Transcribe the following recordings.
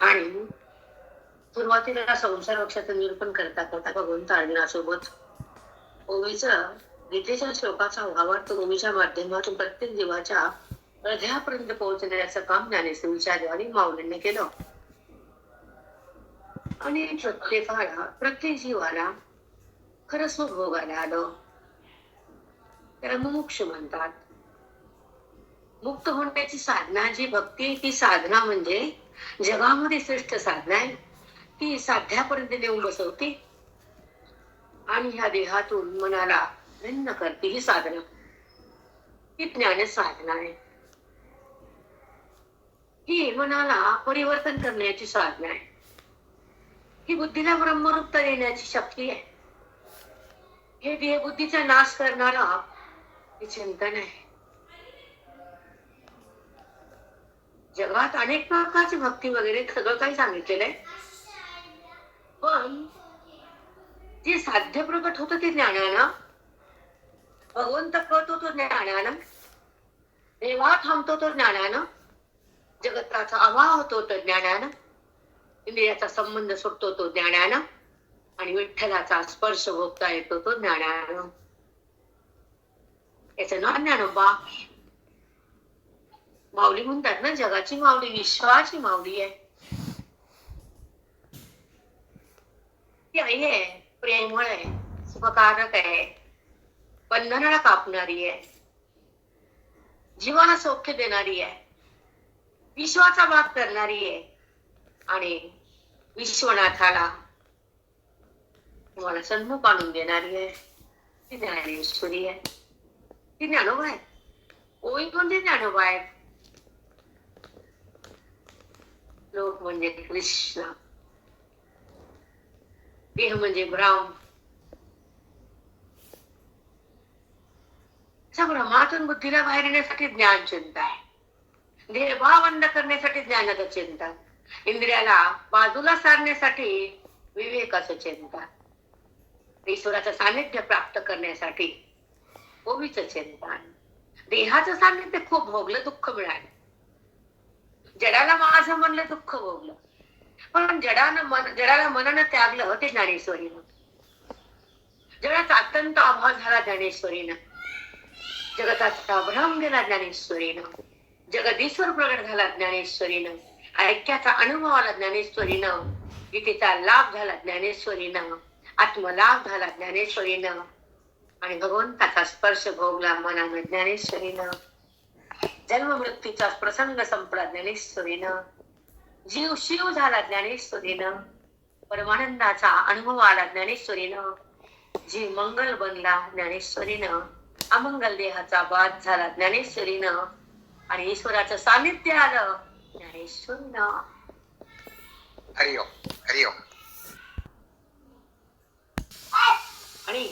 आणि सुरुवातीला संसार वृक्षाचं निरूपण करता करता भगवंत अर्जुनासोबत ओवीचं गीतेच्या श्लोकाचा भावार्थ ओवीच्या माध्यमातून प्रत्येक जीवाच्या हृदयापर्यंत पोहोचण्याचं काम ज्ञानेश्वरीच्या द्वारे माऊलींनी केलं. आणि प्रत्येकाला प्रत्येक जीवाला खरं सुख आलं. त्याला मुमुक्ष म्हणतात. मुक्त होण्याची साधना जी भक्ती ती साधना म्हणजे जगामध्ये श्रेष्ठ साधना आहे. ती साध्यापर्यंत नेऊन बसवते. आणि ह्या देहातून मनाला भिन्न करते ही साधना. ही ज्ञान साधना आहे. ही मनाला परिवर्तन करण्याची साधना आहे. ही बुद्धीला ब्रह्मरूप देण्याची शक्ती आहे. हे देहबुद्धीचा नाश करणारा हे चिंतन आहे जगात अनेक प्रकारची भक्ती वगैरे सगळं काही सांगितलेलं आहे. पण जे साध्य प्रकट होतं ते ज्ञानानं भगवंत कळतो तो ज्ञानानं देवा थांबतो तो ज्ञानानं जगताचा अभाव होतो तो ज्ञानानं इंद्रियाचा संबंध सुटतो तो ज्ञानानं आणि विठ्ठलाचा स्पर्श भोगता येतो तो ज्ञानानं. याचं नाव ज्ञानोबा माऊली म्हणतात ना जगाची माऊली विश्वाची माऊली आहे. ती आई आहे प्रेमळ आहे सुखकारक आहे बंधनाला कापणारी आहे. जीवाला सौख्य देणारी आहे. विश्वाचा भाग करणारी आहे. आणि विश्वनाथाला तुम्हाला सन्मुख आणून देणारी आहे. ती ज्ञानेश्वरी आहे. ती ज्ञानोबा आहे ओळी कोणते ज्ञानोबा आहे लोक म्हणजे कृष्ण देह म्हणजे ब्राह्म भ्रमातून बुद्धीला बाहेर येण्यासाठी ज्ञान चिंता आहे देहभाव बंद करण्यासाठी ज्ञानाचं चिंता इंद्रियाला बाजूला सारण्यासाठी विवेकाचं चिंता ईश्वराचं सानिध्य प्राप्त करण्यासाठी ओवीचं चिंतन. देहाचं ते खूप भोगलं दुःख मिळालं. जडाला माझं म्हणलं दुःख भोगलं. पण जडानं मन जडाला मनानं त्यागलं ते ज्ञानेश्वरीनं. जगाचा अत्यंत अभाव झाला ज्ञानेश्वरीनं. जगताचा भ्रम गेला ज्ञानेश्वरीनं. जगदीश्वर प्रगट झाला ज्ञानेश्वरीनं. ऐक्याचा अनुभव आला ज्ञानेश्वरीनं. गीतेचा लाभ झाला ज्ञानेश्वरीनं. आत्मलाभ झाला ज्ञानेश्वरीनं. आणि भगवंताचा स्पर्श भोगला मनानं ज्ञानेश्वरीनं जन्म मृत्यूचा प्रसंग संपला ज्ञानेश्वरीनं जीव शिव झाला ज्ञानेश्वरीनं परमानंदाचा अनुभव आला ज्ञानेश्वरीनं जीव मंगल बनला ज्ञानेश्वरीनं अमंगल देहाचा बाध झाला ज्ञानेश्वरीनं आणि ईश्वराचं सानिध्य आलं ज्ञानेश्वरीनं हरिओम हरिओम आणि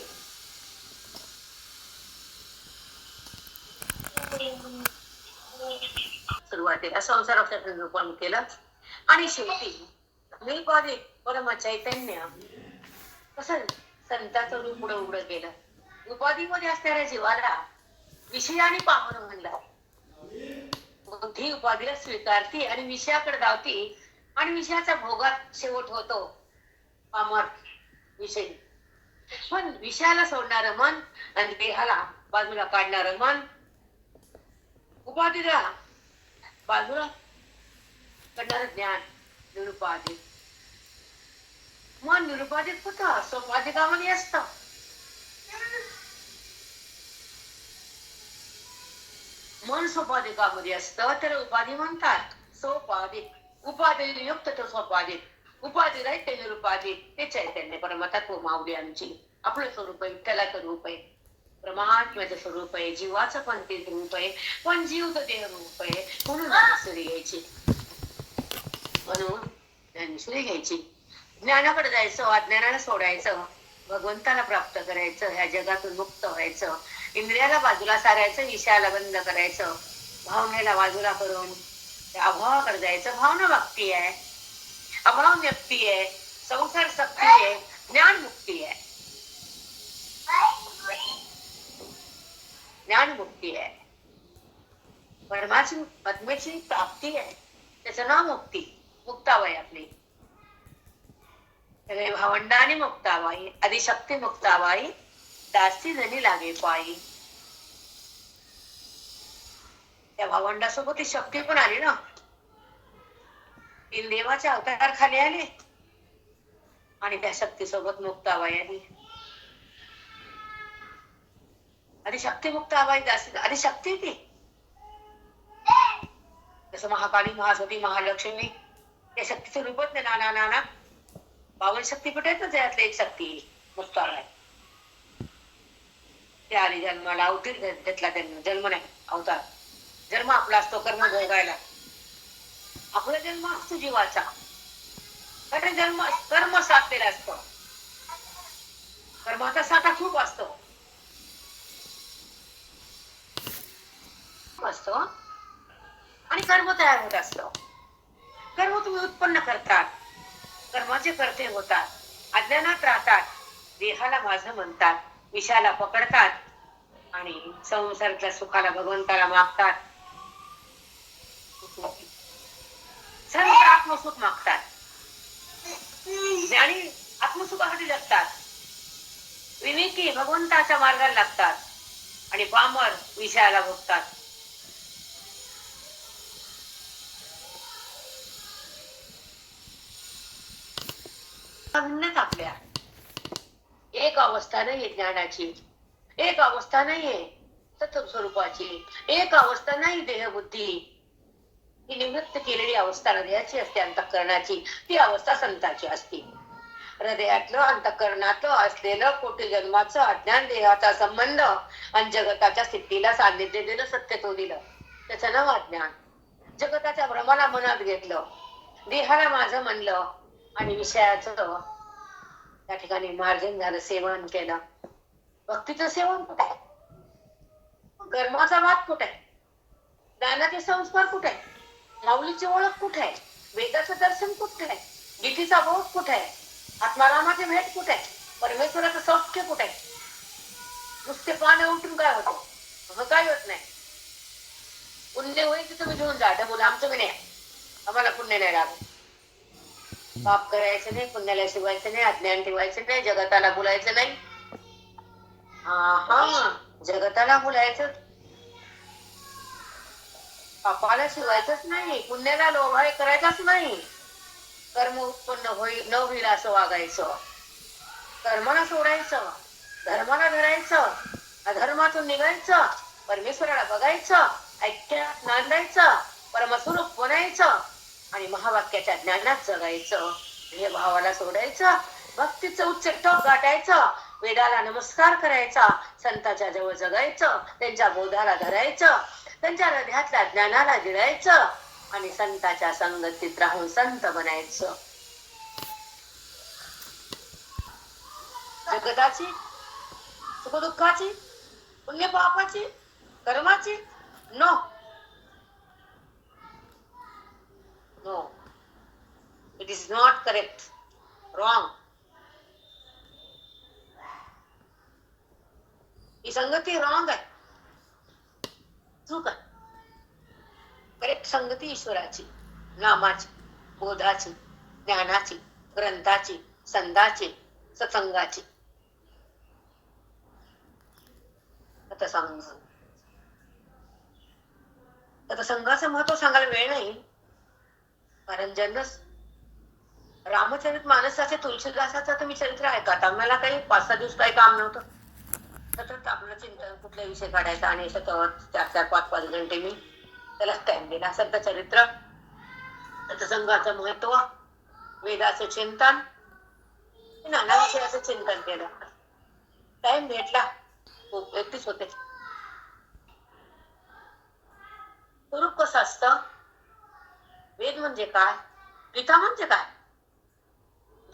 सुरुवातीला संसाराचं निरूपण केलं? आणि शेवटी निर्बाधित परम चैतन्य कसं संताचं रूप पुढं उघडं केलं. उपाधीमध्ये असणाऱ्या जीवाला विषयाने पाहून म्हणला. बुद्धी उपाधीला स्वीकारते आणि विषयाकडे धावती. आणि विषयाचा भोगात शेवट होतो. पामर विषय. पण विषयाला सोडणारं मन आणि देहाला बाजूला काढणारं मन उपाधीला बाजूला करणारं ज्ञान निरुपाधिक मन निरुपाधिक होतं सोपाधिकामध्ये असतं मन सोपाधिकामध्ये असतं तर उपाधी म्हणतात सोपाधिक उपाधी युक्त तो सोपाधिक उपाधी राहील ते निरुपाधिक ते चैतन्य परमतत्व माऊली आमची आपलं स्वरूप आहे त्याला रूप आहे परमात्म्याचं स्वरूप आहे जीवाचं पण ते रूप आहे पण जीव तर देह रूप आहे. म्हणून ज्ञानेश्वरी घ्यायची. म्हणून ज्ञानेश्वरी घ्यायची. ज्ञानाकडे जायचं अज्ञानाला सोडायचं भगवंताला प्राप्त करायचं ह्या जगातून मुक्त व्हायचं इंद्रियाला बाजूला सारायचं विषयाला बंद करायचं भावनेला बाजूला करून अभावाकडे जायचं. भावना भक्ती आहे. अभाव व्यक्ती आहे. संसार शक्ती आहे. ज्ञान मुक्ती आहे. ज्ञानमुक्ती आहे परमाची पद्मेची प्राप्ती आहे त्याचं नाव मुक्ती मुक्ताबाई आपली सगळे भावंडाने मुक्ताबाई अधिशक्ती मुक्ताबाई दास्ती जणी लागे पायी त्या भावंडासोबत ती शक्ती पण आली ना। तीन देवाच्या अवतार खाली आले। आणि त्या शक्तीसोबत मुक्ताबाई आली। आधी शक्ती आवाज दासी आधी शक्ती ती जसं महाकाली महासती महालक्ष्मी त्या शक्तीचं रूपच नाही नाना नाना. बावन शक्तीपीठातच यातलं एक शक्ती मुक्ताबाई ते आली जन्माला अवतीर घेतला त्यांनी. जन्म नाही अवतार. जन्म आपला असतो कर्म भोगायला. आपला जन्म असतो जीवाचा. कारण जन्म कर्म साधलेला असतो. कर्माचा साठा खूप असतो. असतो. आणि कर्म तयार होत असतो. कर्म तुम्ही उत्पन्न करतात. कर्माचे कर्ते होतात. अज्ञानात राहतात. देहाला माझं म्हणतात. विषाला पकडतात. आणि संसारातल्या सुखाला भगवंताला मागतात. सर्व आत्मसुख मागतात. ज्ञानी आत्मसुखासाठी जगतात. विवेकी भगवंताच्या मार्गाला लागतात. आणि पामर विषयाला भोगतात. भिन्नच आपल्या. एक अवस्था नाहीये ज्ञानाची. एक अवस्था नाहीये सत्व स्वरूपाची. एक अवस्था नाही देहबुद्धी ही निवृत्त केलेली अवस्था हृदयाची असते अंतःकरणाची. ती अवस्था संताची असते. हृदयातलं अंतःकरणातलं असलेलं कोटी जन्माचं अज्ञान देहाचा संबंध आणि जगताच्या स्थितीला सान्निध्य दिलं सत्य तो दिलं. त्याचं नाव अज्ञान. जगताच्या भ्रमाला मनात घेतलं. देहाला माझं म्हणलं. आणि विषयाचं त्या ठिकाणी मार्जन झालं सेवन केलं. भक्तीचं सेवन कुठे? आहे कर्माचा वाद कुठे? आहे ज्ञानाचे संस्कार कुठे? आहे माऊलीची ओळख कुठे? आहे वेदाचं दर्शन कुठे? आहे गीतीचा बोध कुठे? आहे आत्मारामाची भेट कुठे? आहे परमेश्वराचं सौख्य कुठे? आहे नुसते पानं उठून काय होतं? असं काय होत नाही? पुण्य होईल तिथं तुम्ही घेऊन जा. बोला आमचं बी नाही आम्हाला पुण्य नाही लागत. पाप करायचं नाही पुण्याला शिवायचं नाही अज्ञान ठेवायचं नाही जगताला बोलायचं नाही. हा जगताला बोलायचं. पापाला शिवायचंच नाही पुण्याला लोभाय करायचाच नाही. कर्म उत्पन्न होईल न होईल असं वागायचं. कर्माला सोडायचं धर्माला धरायचं अधर्मातून निघायचं परमेश्वराला बघायचं ऐक्यात नांदायचं परमस्वरूप बनायचं. आणि महावाक्याच्या ज्ञानात जगायचं हे भावाला सोडायचं भक्तीचं उच्च टोक गाठायचं वेदाला नमस्कार करायचा संताच्या जवळ जगायचं त्यांच्या बोधाला धरायचं त्यांच्या हृदयातल्या ज्ञानाला गिळायचं आणि संताच्या संगतीत राहून संत बनायचं. जगताची सुखदुःखाची पुण्य पापाची कर्माची no. No. It is not correct. Wrong. ही संगती रॉंग आहे चूक आहे करेक्ट संगती ईश्वराची नामाची बोधाची ज्ञानाची ग्रंथाची संदाची सत्संगाची आता सांग आता संघाचं महत्त्व सांगायला वेळ नाही कारण ज्यांना रामचरित मानसाचे तुलसीदासाचं तुम्ही चरित्र ऐका आता मला काही पाच सहा दिवस काही काम नव्हतं. सतत आपलं चिंतन कुठला विषय काढायचा आणि सतत चार चार पाच पाच घंटे मी त्याला टाइम दिला संत चरित्र. त्याचं संघाचं महत्त्व वेदाचं चिंतन नाना विषयाचं चिंतन केलं. टाइम भेटला. खूप एकटीच होते. स्वरूप कसं असतं? वेद म्हणजे काय गीता म्हणजे काय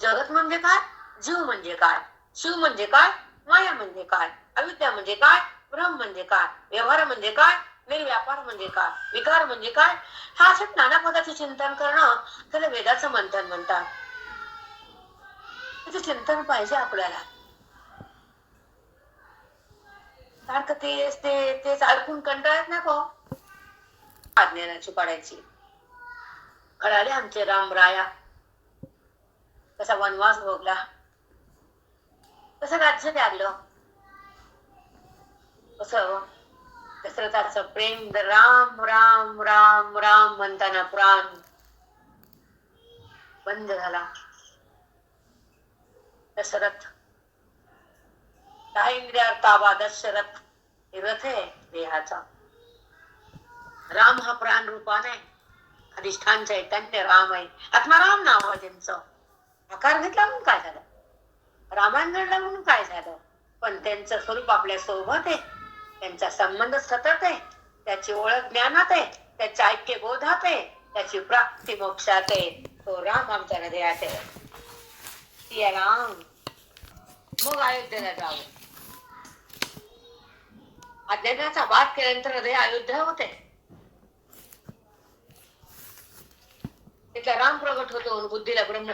जगत म्हणजे काय जीव म्हणजे काय शिव म्हणजे काय माया म्हणजे काय अविद्या म्हणजे काय ब्रह्म म्हणजे काय व्यवहार म्हणजे काय निर्व्यापार म्हणजे काय विकार म्हणजे काय हा असे नाना पदाचे चिंतन करणं त्याला वेदाचं मंथन म्हणतात त्याचं चिंतन पाहिजे आपल्याला सारखं तेच ते तेच ऐकून कंटाळत ना को ज्ञानाची पाडायची कळाले आमचे रामराया कसा वनवास भोगला. कसं राज्य त्यागलं. कसं दशरथाच प्रेम राम राम राम राम म्हणताना प्राण बंद झाला. दशरथ. दहा इंद्रिया ताबा दशरथ हे रथ आहे देहाचा. राम हा प्राण रूपाने अधिष्ठान चैतन्य राम आहे. आत्माराम नाव आहे त्यांचं. आकार घेतला म्हणून काय झालं? रामायण घडलं म्हणून काय झालं? पण त्यांचं स्वरूप आपल्यासोबत आहे. त्यांचा संबंध सतत आहे. त्याची ओळख ज्ञानात आहे. त्याचे ऐक्य बोधात आहे. त्याची प्राप्ती मोक्षात आहे. तो राम आमच्या हृदयात आहे. सिया राम. मग अयोध्येला जावं. अज्ञानाचा वाद केल्यानंतर हृदय अयोध्या होते. तिथला राम प्रगट होतो बुद्धीला ब्रह्म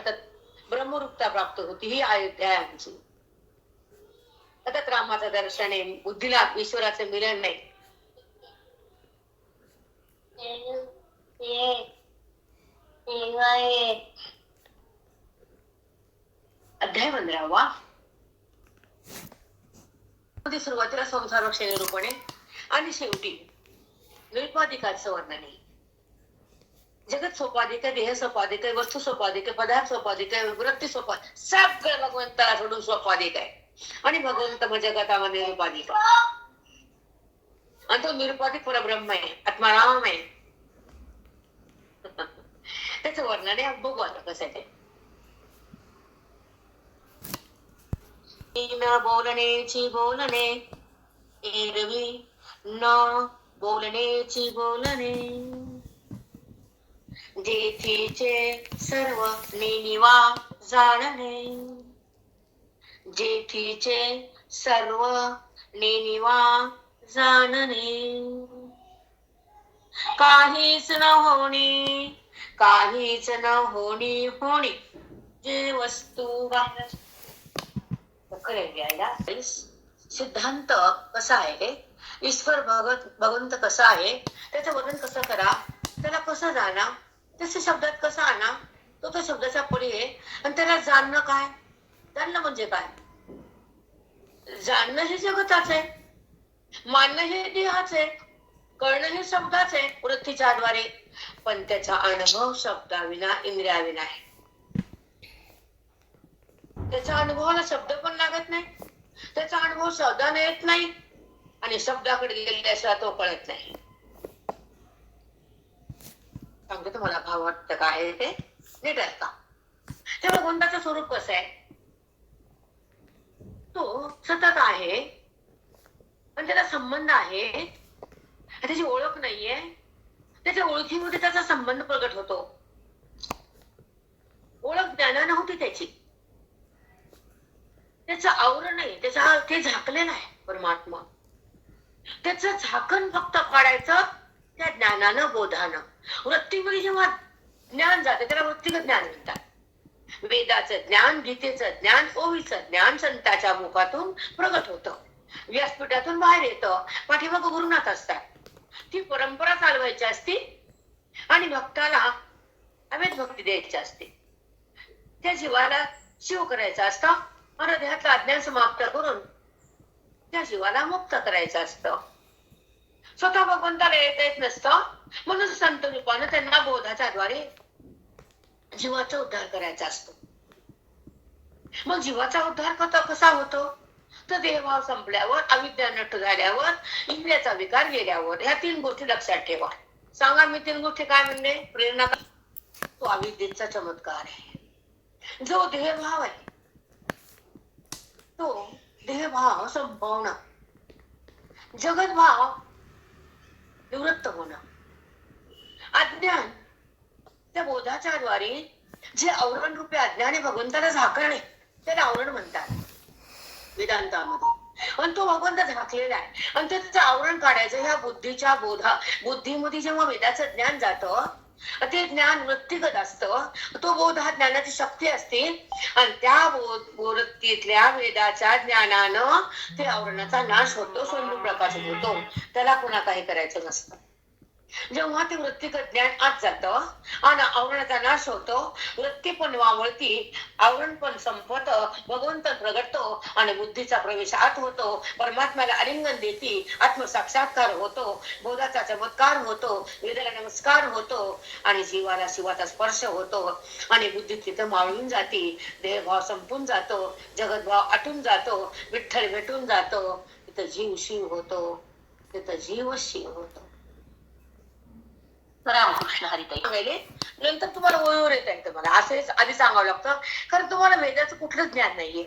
ब्रह्मरूपता प्राप्त होती ही अयोध्या आमची. सतत रामाचं दर्शन आहे बुद्धीला ईश्वराचं मिलन नाही. अध्याय पंधरा वा सुरुवातीला संसार निरूपणे आणि शेवटी निरुपाधिकाचं वर्णन आहे. जगत सोपाधिक आहे देह सोपाधिक आहे वस्तू सोपाधिक आहे पदार्थ सोपाधिक आहे वृत्ती सोपा सगळं भगवंताला सोडून सोपाधिक आहे. आणि भगवंत मग जगतामध्ये निरुपाधिक आहे. आणि तो निरुपाधिक परब्रह्म आहे आत्माराम आहे. त्याचं वर्णन आहे बघू आता कसं ते. न बोलणेची बोलणे एरवी न बोलणेची बोलणे. जेथीचे सर्व नेनिवा जाणणे जेथीचे सर्व नेनिवा जाणणे काहीच न होणे काहीच न होणी होणे. जे वस्तू घ्यायला सिद्धांत कसा आहे? ईश्वर भगत भगवंत कसा आहे? त्याचं वर्णन कसं करा? त्याला कसं जाणा? त्याच्या शब्दात कसा आणा तो त्या शब्दाचा पुढे आहे. आणि त्याला जाणणं काय? जाणणं म्हणजे काय? जाणणं हे जगताच आहे. मानणं हे देहाच आहे. कळणं हे शब्दाच आहे. वृत्तीच्या द्वारे पण त्याचा अनुभव शब्दाविना इंद्रियाविना आहे. त्याचा अनुभवाला शब्द पण लागत नाही. त्याचा अनुभव शब्दाने येत नाही. आणि शब्दाकडे गेल्याशिवाय तो कळत नाही. सांगते तुम्हाला भाव वाटतं काय ते. नीट असता तेव्हा गुंडाचं स्वरूप कसं आहे? तो सतत आहे. पण त्याला संबंध आहे. त्याची ओळख नाहीये. त्याच्या ओळखीमध्ये त्याचा संबंध प्रगट होतो. ओळख ज्ञानानं होती त्याची. त्याचं आवर नाही. त्याचा ते झाकलेलं आहे परमात्मा. त्याचं झाकण फक्त काढायचं त्या ज्ञानानं बोधानं. वृत्तीमध्ये जेव्हा ज्ञान जाते त्याला वृत्तीचं ज्ञान म्हणतात. वेदाचं ज्ञान गीतेचं ज्ञान ओवीचं ज्ञान संताच्या मुखातून प्रगट होतं. व्यासपीठातून बाहेर येतं. पाठीमाग गुरुनाथ असतात. ती परंपरा चालवायची असते आणि भक्ताला अवैध भक्ती द्यायची असते. त्या जीवाला शिव करायचं असतं. हृदयातलं अज्ञान समाप्त करून त्या जीवाला मुक्त करायचं असतं. स्वतः भगवंताला येता येत नसतं. म्हणून संत रूपानं त्यांना बोधाच्या द्वारे जीवाचा उद्धार करायचा असतो. मग जीवाचा उद्धार कसा कसा होतो? तर देहभाव संपल्यावर अविद्या नष्ट झाल्यावर इंद्रियाचा विकार गेल्यावर ह्या तीन गोष्टी लक्षात ठेवा. सांगा मी तीन गोष्टी काय म्हणले? प्रेरणा तो अविद्येचा चमत्कार आहे. जो देहभाव आहे तो देहभाव संपवणं जगद्भाव निवृत्त होणं. अज्ञान. त्या बोधाच्या द्वारे जे आवरण रूपे अज्ञाने भगवंताला झाकणे त्याला आवरण म्हणतात. वेदांतामध्ये. आणि तो भगवंत झाकलेला आहे. आणि त्याचं आवरण काढायचं. ह्या बुद्धीच्या बोधा बुद्धीमध्ये जेव्हा वेदाचं ज्ञान जातं ते ज्ञान वृत्तीगत असतं. तो बोध हा ज्ञानाची शक्ती असते. आणि त्या बोध वृत्तीतल्या वेदाच्या ज्ञानानं ते आवरणाचा नाश होतो स्वयं प्रकाशित होतो. त्याला पुन्हा काही करायचं नसतं. जेव्हा ते वृत्तीचं ज्ञान आत जातं आणि आवरणाचा नाश होतो वृत्ती पण वावळती आवरण पण संपत भगवंत प्रगटतो आणि बुद्धीचा प्रवेश आत होतो परमात्म्याला अलिंगन देती आत्मसाक्षात्कार होतो बोधाचा चमत्कार होतो वेदाला नमस्कार होतो आणि जीवाला शिवाचा स्पर्श होतो आणि बुद्धी तिथं मावळून जाते देहभाव संपून जातो जगतभाव आटून जातो विठ्ठल भेटून जातो तिथं जीव शिव होतो तिथं जीव शिव होतो. रामकृष्ण हरिताई. वेळी नंतर तुम्हाला ओळीवर येत आहे तुम्हाला असेच आधी सांगावं लागतं. कारण तुम्हाला वेदाचं कुठलंच ज्ञान नाहीये.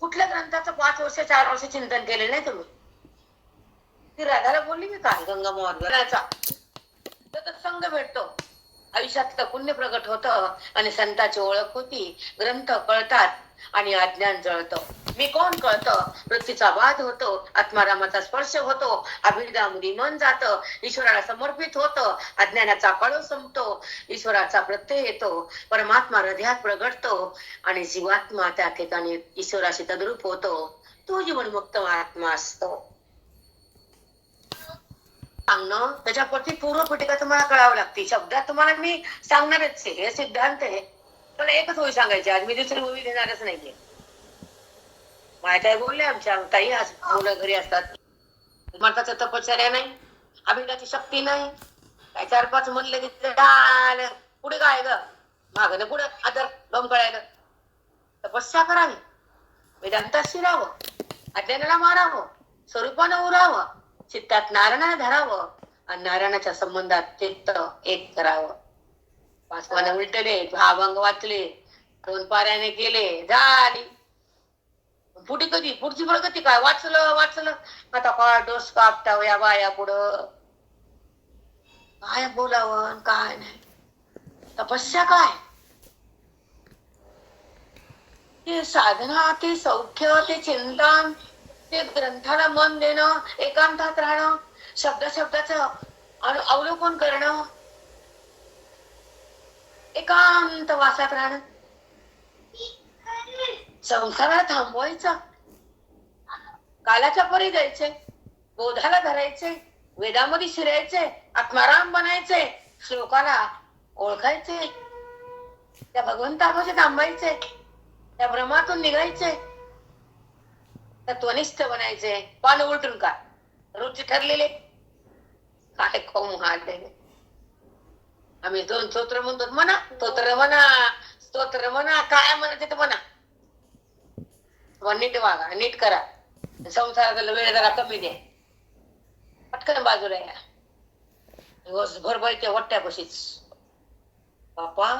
कुठल्या ग्रंथाचं पाच वर्ष चार वर्ष चिंतन केले नाही तुम्ही? ती राधाला बोलली मी काल. गंगा मोहनचा तर संघ भेटतो. आयुष्यातलं पुण्य प्रगट होतं आणि संताची ओळख होती. ग्रंथ कळतात. आणि अज्ञान जळतं. मी कोण कळतं? पृथ्वीचा वाद होतो आत्मारामाचा स्पर्श होतो अभिदामुदी मन जातं ईश्वराला समर्पित होतं अज्ञानाचा कळो संपतो ईश्वराचा प्रत्यय येतो परमात्मा हृदयात प्रगटतो आणि जीवात्मा त्या ठिकाणी ईश्वराशी तद्रूप होतो. तो जीवनमुक्त आत्मा असतो. सांगणं त्याच्यावरती पूर्व पटिका तुम्हाला कळावं लागते. शब्दात तुम्हाला मी सांगणारच हे सिद्धांत आहे. पण एकच होई सांगायची आज मी दुसरी मूवी देणारच नाहीये. माझ्या ताई बोलले आमच्या ताई आज मुलं घरी असतात. माणसाचं तपश्चर्या नाही. अभिनयाची शक्ती नाही. काय चार पाच म्हणले की पुढे काय ग? मागणं ना पुढे आदर गम कळायला तपस्या करावी. वेदांतात शिरावं. अज्ञानाला मारावं. स्वरूपानं उरावं. चित्तात नारायणाला धरावं. आणि नारायणाच्या संबंधात चित्त एक करावं. पाचवाने उलटले दहा अभंग वाचले दोन पाऱ्याने केले झाली. पुढे कधी? पुढची प्रगती काय? वाचलं वाचलं. आता का डोस कापटाव या बाया पुढं? काय बोलावं काय नाही? तपस्या काय? ते साधना ते सौख्य ते चिंतन ते ग्रंथाला मन देणं एकांतात राहणं शब्द शब्दाचं अवलोकन करणं एकांत वासात राहणं संसाराला थांबवायचा. कालाच्या परी जायचे. बोधाला धरायचे. वेदामध्ये शिरायचे. आत्माराम बनायचे. श्लोकाला ओळखायचे. त्या भगवंतापाशी थांबायचे. त्या भ्रमातून निघायचे. त्या त्वनिष्ठ बनायचे. पान उलटून का? रुची ठरलेले. काय खाऊ महादेव आम्ही दोन स्तोत्र म्हणतो म्हणा स्तोत्र म्हणा स्तोत्र म्हणा काय म्हणा ते म्हणा नीट वागा नीट करा संसाराला वेळ जरा कमी द्या पटकन बाजूला या दिवसभर बाईच्या वट्ट्यापाशीच बापा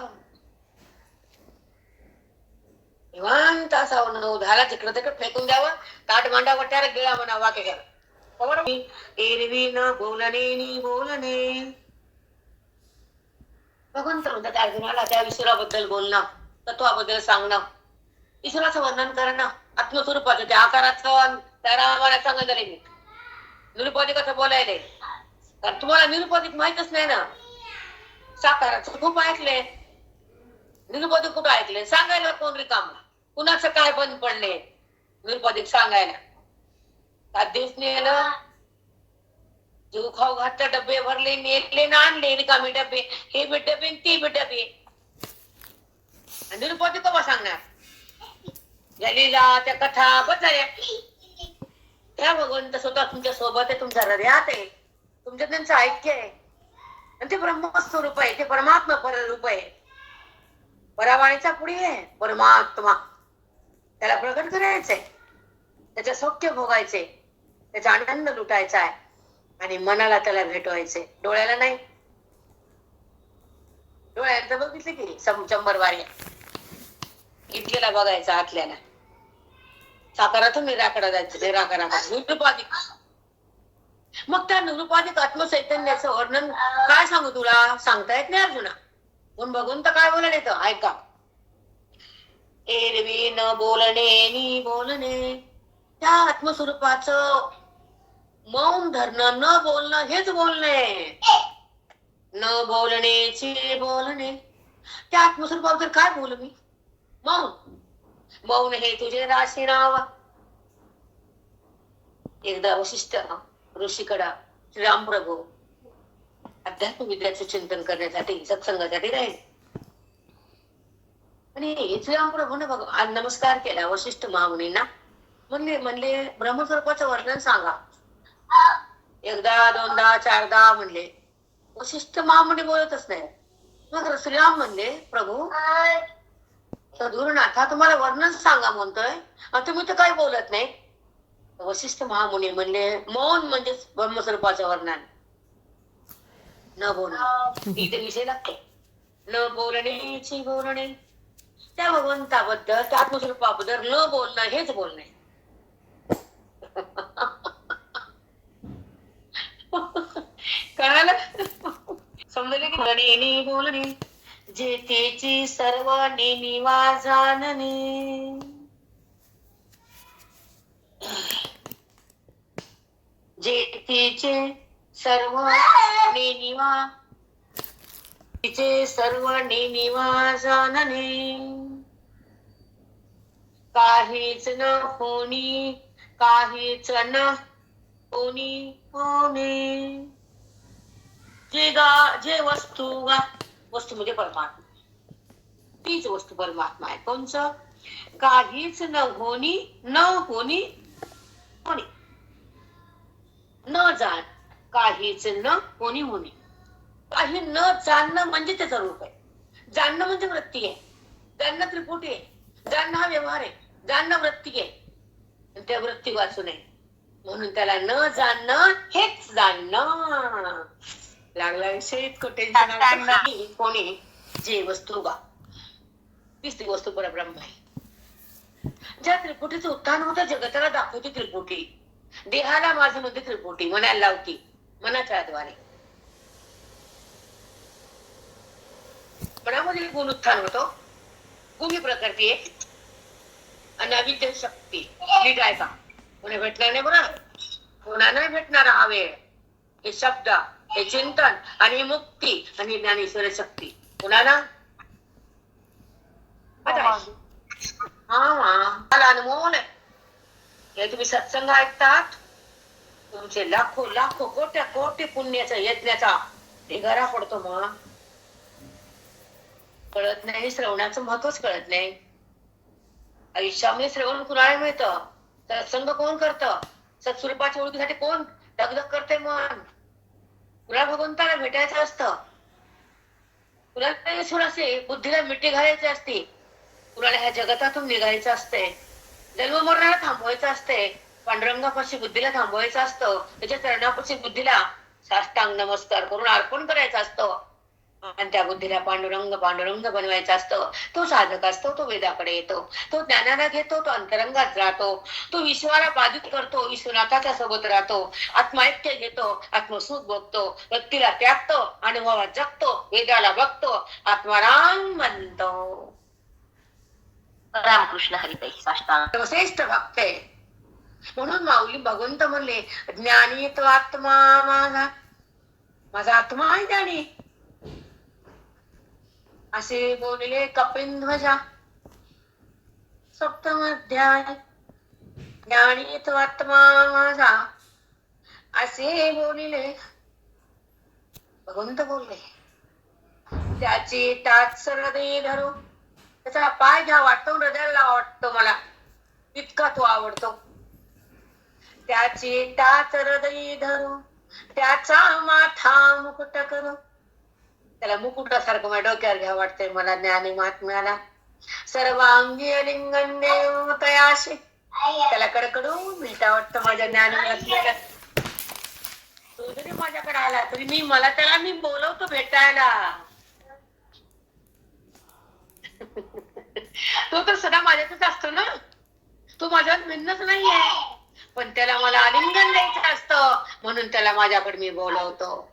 निवांत असावं नऊ धारा तिकडं तिकडं फेकून द्यावं ताट मांडा वट्याला गिळा म्हणा वाक्य घ्या एरवी ना बोलणे नी बोलणे भगवंत म्हणतात अर्जुनाला त्या ईश्वराबद्दल बोलणं तत्वाबद्दल सांगणं. ईश्वराचं वर्णन करणं आत्मस्वरूपाचं त्या आकाराचं त्या रामाला सांगत झाले मी. निरुपाधिकाचं बोलायले. कारण तुम्हाला निरुपाधिक माहितच नाही ना. साकाराचं खूप ऐकले. निरुपाधिक कुठं ऐकले? सांगायला कोण रिकाम? कुणाचं काय बंद पडले? निरुपाधिक सांगायला. का दिवस नेलं जीव खाऊ घातले डबे भरले नेले ना आणले रिकामी डबे. हे बी डबे ते बी डबे. आणि निरुपाधिक कवा सांगणार? या लीला त्या कथा बचाऱ्या त्या भगवंत स्वतः तुमच्यासोबत आहे तुमच्या हृदयात आहे. तुमच्या त्यांचं ऐक्य आहे. आणि ते ब्रह्मस्वरूप आहे ते परमात्मा पररूप आहे. परावाणीचा पुढे आहे? परमात्मा. त्याला प्रकट करायचंय. त्याचे सौख्य भोगायचे त्याचा आनंद लुटायचा आहे आणि मनाला त्याला भेटवायचे. डोळ्याला नाही. डोळ्यात तर बघितले की सम- शंभर वाऱ्या. बघायचा आतल्याला. साकारातून निराकडा जायचं निराकरा निरुपाधिक मग त्या निरुपाधिक आत्मचैतन्याचं वर्णन काय सांगू तुला? सांगता येत नाही अर्जुना पण बघून तर काय बोलायला येतं ऐका. एरवी न बोलणे नी बोलणे. त्या आत्मस्वरूपाचं मौन धरणं न बोलणं हेच बोलणे. न बोलणेचे बोलणे. त्या आत्मस्वरूपाबद्दल काय बोलू मी? मौन. मौन हे तुझे राशी नाव. एकदा वशिष्ठ ऋषीकडा श्रीराम प्रभू अध्यात्म विद्याचे चिंतन करण्यासाठी सत्संगासाठी राहील. आणि श्रीराम प्रभूने बघ आज नमस्कार केला वशिष्ठ महामुनींना. म्हणले म्हणले ब्रह्मस्वरूपाचं वर्णन सांगा. एकदा दोनदा चारदा म्हणले. वशिष्ठ महामुनी बोलतच नाही. मग श्रीराम म्हणले प्रभू सद्गुरुनाथा तुम्हाला वर्णन सांगा म्हणतोय. तुम्ही तर काही बोलत नाही. वशिष्ठ महामुनी म्हणले मौन म्हणजे ब्रह्मस्वरूपाचं वर्णन. न बोलणे. इथे विषय लागतो. न बोलणे बोलणे. त्या भगवंताबद्दल त्या आत्मस्वरूपाबद्दल न बोलणं हेच बोलणे. कळालं? समजले की गणेने बोलणे जे सर्व नेमी जाणणे जेतीचे सर्व नेनिवा तिचे सर्व नेनिवा जानने काहीच न होणी काहीच न होणी होणे जे गा जे वस्तू गा वस्तू म्हणजे परमात्मा. तीच वस्तू परमात्मा आहे. कोणच? काहीच न होणी न होणी होणी न जाण काहीच न होणी होणी काही न जाणणं म्हणजे त्याचं रूप आहे. जाणणं म्हणजे वृत्ती आहे. जाणणं त्रिपुटी आहे. जाणणं हा व्यवहार आहे. जाणणं वृत्ती आहे. त्या वृत्ती वाचू नये. म्हणून त्याला न जाणणं हेच जाणणं लागला विषय कुठे कोणी? जे वस्तू बा तीच ती वस्तू परब्रह्म आहे. ज्या त्रिपुटीचं उत्थान होतं जगताला दाखवते त्रिपुटी. देहाला माझी मध्ये त्रिपुटी. मनाला लावती. मनाच्या द्वारे मनामध्ये गुण उत्थान होतो. गुणी प्रकृती आहे. आणि अविद्य शक्ती. आहे का कोणी भेटणार नाही बरं? कोणा नाही भेटणार हा वेळ. हे शब्द हे चिंतन आणि मुक्ती आणि ज्ञानेश्वर शक्ती. कुणाला? आता आहे. मला अनुभव आहे. हे तुम्ही सत्संग ऐकतात? तुमचे लाखो लाखो कोट्या कोटी पुण्याचा यज्ञाचा ढिगारा पडतो मग. कळत नाही श्रवणाचं महत्वच कळत नाही. आयुष्यामध्ये श्रवण कुणाला मिळतं? सत्संग कोण करतं? सत्स्वरूपाच्या ओळखीसाठी कोण? दगदग करते मन. तुला भगवंताला भेटायचं असतं? तुला असे? बुद्धीला मिठी घालायची असते. तुला ह्या जगतातून निघायचं असते? जन्म मरणाला थांबवायचं असते. पांडुरंगापाशी बुद्धीला थांबवायचं असतं. त्याच्या चरणापाशी बुद्धीला साष्टांग नमस्कार करून अर्पण करायचं असतं. आणि त्या बुद्धीला पांडुरंग पांडुरंग बनवायचा असतो. तो साधक असतो तो वेदाकडे येतो. तो ज्ञानाला घेतो तो अंतरंगात जातो तो विश्वाला बाधित करतो विश्वनाथाच्या सोबत राहतो. आत्माऐक्य घेतो आत्मसुख बघतो व्यक्तीला त्यागतो अनुभवात जगतो वेदाला बघतो. आत्माराम म्हणतो. रामकृष्ण हरिताई साष्टांग. श्रेष्ठ भक्त आहे. म्हणून माऊली भगवंत म्हणले ज्ञानी तो आत्मा माझा माझा आत्मा आहे ज्ञानी. असे बोलले कपिंध्वजा ध्वजा अध्याय ज्ञानी आत्मा माझा. असे बोलिले. भगवंत बोलले त्याची टाच हृदय धरू त्याचा पाय घ्या वाटतो हृदयाला वाटतो मला इतका तो आवडतो. त्याची टाच हृदय धरू त्याचा माथा मुकुट करू त्याला मुकुटासारखं माझ्या डोक्यावर घ्या वाटतंय. मला ज्ञानी महात्म्याला सर्वांगी लिंगन देव तयाशी. त्याला कडकडून मिळता वाटतं माझ्या ज्ञानी महात्म्याला तो जरी माझ्याकडे आला तरी मी मला त्याला मी बोलवतो भेटायला. तो तर सदा माझ्यातच असतो ना. तो माझ्यात भिन्नच नाहीये. पण त्याला मला आलिंगन द्यायचं असतं. म्हणून त्याला माझ्याकडे मी बोलवतो.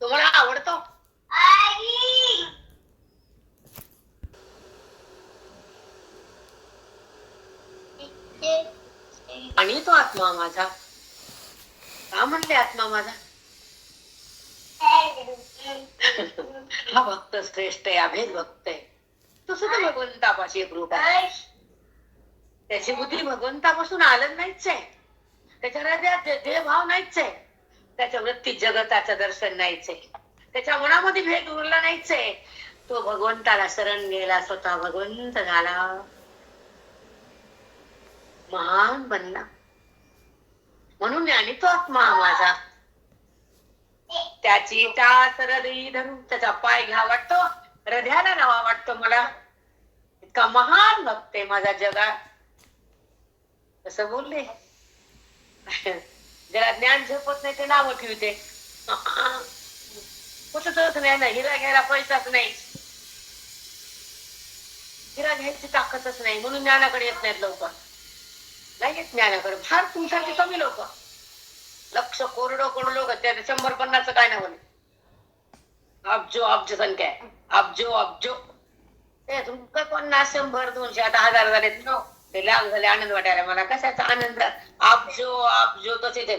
तो मला आवडतो? आणि तो आत्मा माझा. का म्हणले आत्मा माझा. हा भक्त श्रेष्ठ आहे अभेद भक्त आहे. तो सुद्धा भगवंतापाशी एक रूप आहे. त्याची बुद्धी भगवंतापासून आलं नाहीच आहे. त्याच्या हृदयात देहभाव नाहीच आहे. त्याच्या वृत्तीत जगताचं दर्शन नाहीच. आहे त्याच्या मनामध्ये भेद उरला नाहीच. आहे तो भगवंताला शरण गेला स्वतः भगवंत झाला. महान बनला. म्हणून ज्ञानी तो आत्मा माझा. त्याची टाच हृदयी धरून त्याचा पाय घ्या वाटतो हृदयाला नवा वाटतो मला. इतका महान भक्त आहे माझा जगात. असं बोलले. ज्याला ज्ञान झेपत नाही ते नाव ठेवते. कुठंच नाही ना हिरा घ्यायला पैसाच नाही. हिरा घ्यायची ताकदच नाही म्हणून ज्ञानाकडे येत नाहीत लोक नाही येत ज्ञानाकडे फार तुमच्यासाठी कमी लोक. लक्ष कोरडो कोरडो लोक त्या शंभर पन्नास काय ना म्हणे अब्जो अब्ज संख्या आहे. अब्जो अब्जो. ते तुमचं पन्नास शंभर दोनशे आता हजार झालेत. झाले ते लाभ झाले आनंद वाटायला मला. कशाचा आनंद? आपजो आपजो तसे ते.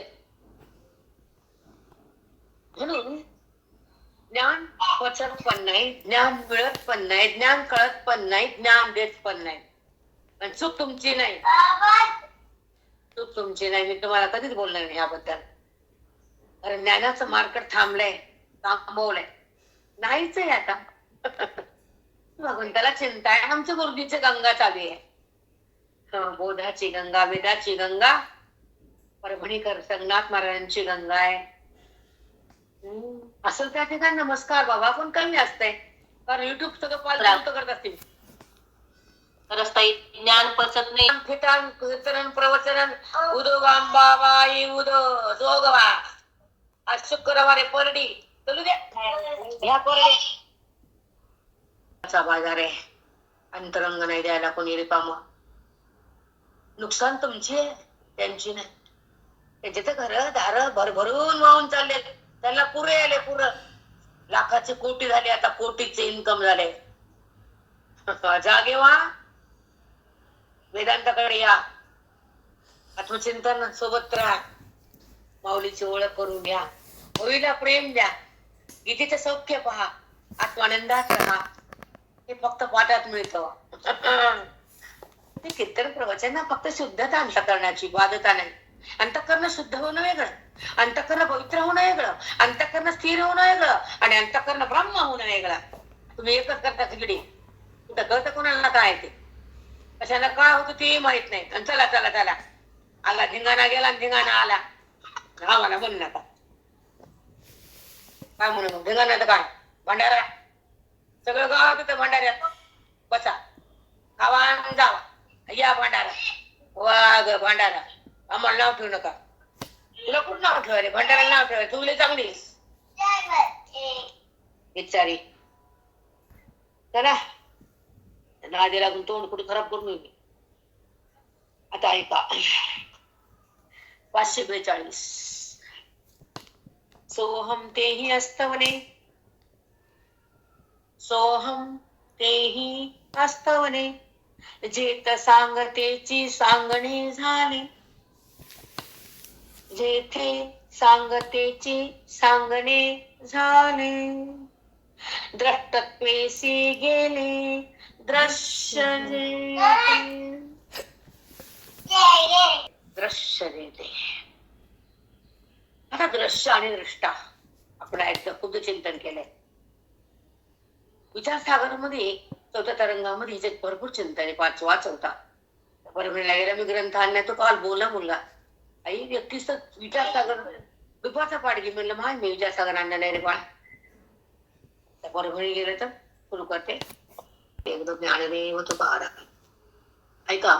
म्हणून ज्ञान पचत पण नाही ज्ञान मिळत पण नाही ज्ञान कळत पण नाही ज्ञान देत पण नाही. पण चूक तुमची नाही. चूक तुमची नाही. मी तुम्हाला कधीच बोलणार नाही याबद्दल. कारण ज्ञानाचं मार्केट थांबलंय थांबवलंय. नाहीच आहे आता. भगवंताला चिंता आहे. आमच्या गुरुजीची गंगा चालू आहे. बोधाची गंगा वेदाची गंगा परभणीकर संगनाथ महाराजांची गंगा आहे. असं त्या ठिकाणी नमस्कार बाबा पण कमी असतंय. कारण युट्यूब सगळं पाल करत असतील. ज्ञान पचत नाही. फिटान कीर्तन प्रवचन उदो बाबाई उदो जोगवा आज शुक्रवारी परडी. चलू द्या. ह्या परडी. बाजार आहे. अंतरंग नाही द्यायला कोणी रिकाम. नुकसान तुमची आहे, त्यांची नाही. त्याचे तर घर दार भरभरून वाहून चालले त्यांना पुरे आले पुर. लाखाचे कोटी झाले आता कोटीचे इन्कम झाले. जागे वा वेदांताकडे या. आत्मचिंतन सोबत राहा. माऊलीची ओळख करून घ्या. होईला प्रेम द्या. गीतेचं सौख्य पहा. आत्मानंदात राहा. हे फक्त पाठात मिळतं. ते कीर्तन प्रवचन फक्त शुद्धता अंतकरणाची बाधता नाही अंतकरण शुद्ध होणं वेगळं. अंतकरण पवित्र होणं वेगळं. अंतकरण स्थिर होणं वेगळं. आणि अंतकरण ब्रह्म होणं वेगळं. तुम्ही एकच करता तिकडे कुठं कळतं कोणाला काय ते? कशाला काय होतं ते माहीत नाही. आणि चला चला चला. आला धिंगाणा गेला आणि धिंगाणा आला. हा मला म्हणू नका. काय म्हणू मग? धिंगाणा तर काय? भंडारा? सगळं गाव तिथं भंडाऱ्यात. बसा. खावा जावा. या भंडारा. ग भंडारा. आम्हाला नाव ठेवू नका. तुला कुठं नाव रे भंडाऱ्याला नाव ठेवायला. तुला चांगली बिचारी. चला. नादी लागून तोंड कुठे खराब करून येईल आता ऐका. पाचशे बेचाळीस. सोहम तेही अस्तवने सोहम तेही अस्तवने जेत सांगतेची सांगणे झाली. जेथे सांगतेची सांगणे झाले. द्रष्टत्वेसी गेले दृश्य दृश्य देते आता दृश्य आणि दृष्टा आपण एकदा खुद्द चिंतन केलंय. विचारसागरमध्ये चौथ्या तरंगामध्ये हिचे भरपूर चिंतन आहे. पाचवा चौथा परभणीला गेला मी ग्रंथ आणला तो काल बोला मुलगा आई व्यक्तीच विचारसागर दुपारचा पाठ घे म्हणलं माय मी विचारसागर आणला नाही रे बाळ. त्या परभणी गेलं तर सुरू करते. एकदम ज्ञानदेव बारा. ऐका